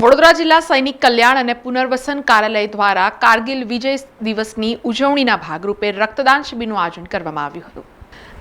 વડોદરા જિલ્લા સૈનિક કલ્યાણ અને પુનર્વસન કાર્યાલય દ્વારા કારગિલ વિજય દિવસની ઉજવણીના ભાગરૂપે રક્તદાન શિબિરનું આયોજન કરવામાં આવ્યું હતું.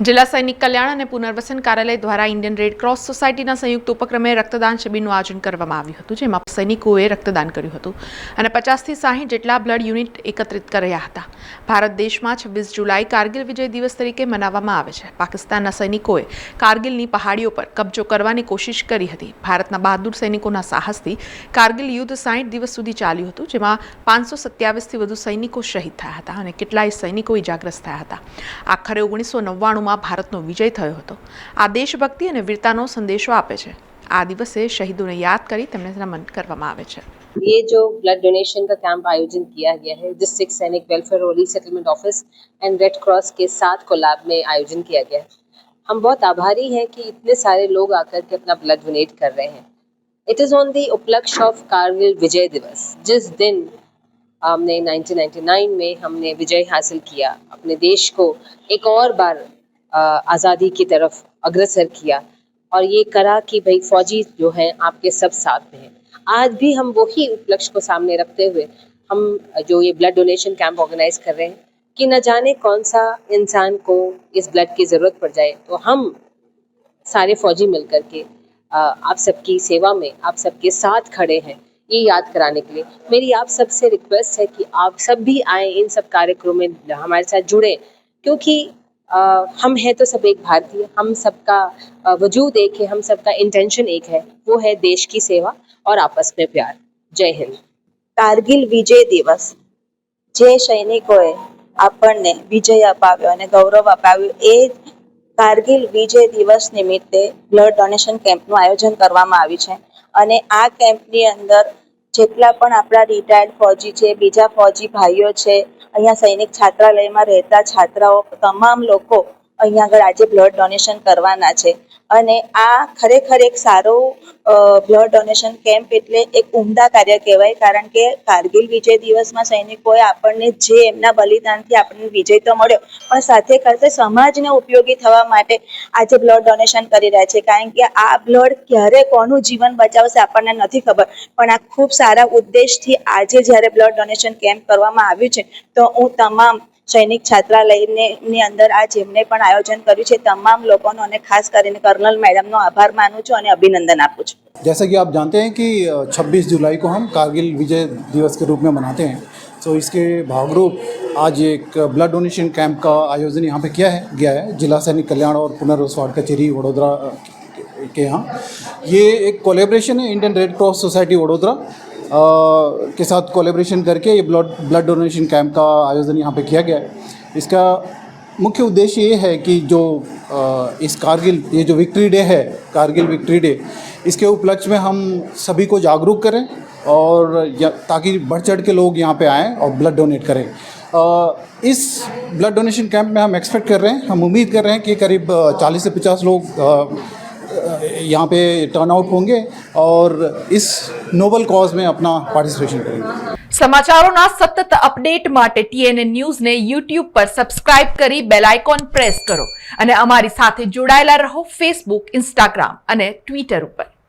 જિલ્લા સૈનિક કલ્યાણ અને પુનર્વસન કાર્યાલય દ્વારા ઇન્ડિયન રેડ ક્રોસ સોસાયટીના સંયુક્ત ઉપક્રમે રક્તદાન શિબિરનું આયોજન કરવામાં આવ્યું હતું, જેમાં સૈનિકોએ રક્તદાન કર્યું હતું. અને પચાસથી સાહીઠ જેટલા બ્લડ યુનિટ એકત્રિત કર્યા હતા. ભારત દેશમાં છવ્વીસ જુલાઈ કારગિલ વિજય દિવસ તરીકે મનાવવામાં આવે છે. પાકિસ્તાનના સૈનિકોએ કારગિલની પહાડીઓ પર કબજો કરવાની કોશિશ કરી હતી. ભારતના બહાદુર સૈનિકોના સાહસથી કારગિલ યુદ્ધ સાહીઠ દિવસ સુધી ચાલ્યું હતું, જેમાં પાંચસો સત્યાવીસથી વધુ સૈનિકો શહીદ થયા હતા અને કેટલાય સૈનિકો ઇજાગ્રસ્ત થયા હતા. આખરે ઓગણીસો નવ્વાણુંમાં ભારતનો વિજય થયો હતો આ દેશભક્તિ અને વીરતાનો સંદેશો આપે છે આ દિવસે શહીદોને યાદ કરી તેમને નમન કરવામાં આવે છે ये जो ब्लड डोनेशन का कैंप आयोजन किया गया है डिस्ट्रिक्ट सैनिक वेलफेयर और resettlement office and red cross के साथ कोलाब में आयोजन किया गया है हम बहुत आभारी हैं कि इतने सारे लोग आकर के अपना ब्लड डोनेट कर रहे हैं इट इज़ ऑन दी उपलक्ष्य ऑफ कारगिल विजय दिवस जिस दिन हमने 1999 में हमने विजय हासिल किया अपने देश को एक और बार अ, आज़ादी की तरफ़ अग्रसर किया और ये करा कि भाई फौजी जो हैं, आपके सब साथ में हैं। आज भी हम वही उपलक्ष्य को सामने रखते हुए हम जो ये ब्लड डोनेशन कैंप ऑर्गेनाइज कर रहे हैं कि न जाने कौन सा इंसान को इस ब्लड की ज़रूरत पड़ जाए। तो हम सारे फौजी मिलकर के आप सबकी सेवा में, आप सबके साथ खड़े हैं, ये याद कराने के लिए। मेरी आप सबसे रिक्वेस्ट है कि आप सब भी आए इन सब कार्यक्रमों में हमारे साथ जुड़े, क्योंकि हम हैं तो सब एक भारतीय हम सबका अ, वजूद एक है हम सबका इंटेंशन एक है वो है देश की सेवा और आपस में प्यार जय हिंद કારગિલ વિજય દિવસ જે સૈનિકોએ આપણને વિજય અપાવ્યો અને ગૌરવ અપાવ્યું એ કારગિલ વિજય દિવસ નિમિત્તે બ્લડ ડોનેશન કેમ્પનું આયોજન કરવામાં આવ્યું છે અને આ કેમ્પની અંદર જેટલા પણ આપણા રિટાયર્ડ ફૌજી છે બીજા ફૌજી ભાઈઓ છે અહીંયા સૈનિક છાત્રાલયમાં રહેતા છાત્રાઓ તમામ લોકો અહીંયા આગળ આજે બ્લડ ડોનેશન કરવાના છે. અને આ ખરેખર એક સારો બ્લડ ડોનેશન કેમ્પ એટલે એક ઉમદા કાર્ય કહેવાય. કારણ કે કારગિલ વિજય દિવસમાં સૈનિકોએ આપણને જે એમના બલિદાનથી આપણને વિજય તો મળ્યો, પણ સાથે સાથે સમાજને ઉપયોગી થવા માટે આજે બ્લડ ડોનેશન કરી રહ્યા છે. કારણ કે આ બ્લડ ક્યારે કોનું જીવન બચાવશે આપણને નથી ખબર. પણ આ ખૂબ સારા ઉદ્દેશથી આજે જ્યારે બ્લડ ડોનેશન કેમ્પ કરવામાં આવ્યું છે, તો હું તમામ સૈનિક છાત્રાલયને ની અંદર આ જેમને પણ આયોજન કર્યું છે તમામ લોકોનો અને ખાસ કરીને કર્નલ મેડમનો આભાર માનું છું અને અભિનંદન આપું છું जैसा कि आप जानते हैं कि 26 जुलाई को हम कारगिल विजय दिवस के रूप में मनाते हैं तो इसके भागरूप आज एक ब्लड डोनेशन कैंप का आयोजन यहाँ पे किया है गया है जिला सैनिक कल्याण और पुनर्वसवाट कचेरी वडोदरा के यहाँ ये एक कोलेब्रेशन है Indian red cross society Vadodara अ, के साथ कोलेब्रेशन करके ये ब्लड ब्लड डोनेशन कैंप का आयोजन यहाँ पे किया गया है। इसका मुख्य उद्देश्य ये है कि जो इस कारगिल, ये जो विक्ट्री डे है, कारगिल विक्ट्री डे इसके उपलक्ष्य में हम सभी को जागरूक करें और ताकि बढ़ चढ़ के लोग यहाँ पे आएँ और ब्लड डोनेट करें। इस ब्लड डोनेशन कैंप में हम एक्सपेक्ट कर रहे हैं, हम उम्मीद कर रहे हैं कि करीब चालीस से पचास लोग यहाँ पे टर्न आउट होंगे और इस नोबल कॉज में अपना पार्टिसिपेशन करेंगे સમાચારોના સતત અપડેટ માટે ટીએનએ ન્યૂઝને યુટ્યુબ પર સબસ્ક્રાઇબ કરી બેલ આઇકોન પ્રેસ કરો અને અમારી સાથે જોડાયેલા રહો ફેસબુક ઇન્સ્ટાગ્રામ અને ટ્વિટર ઉપર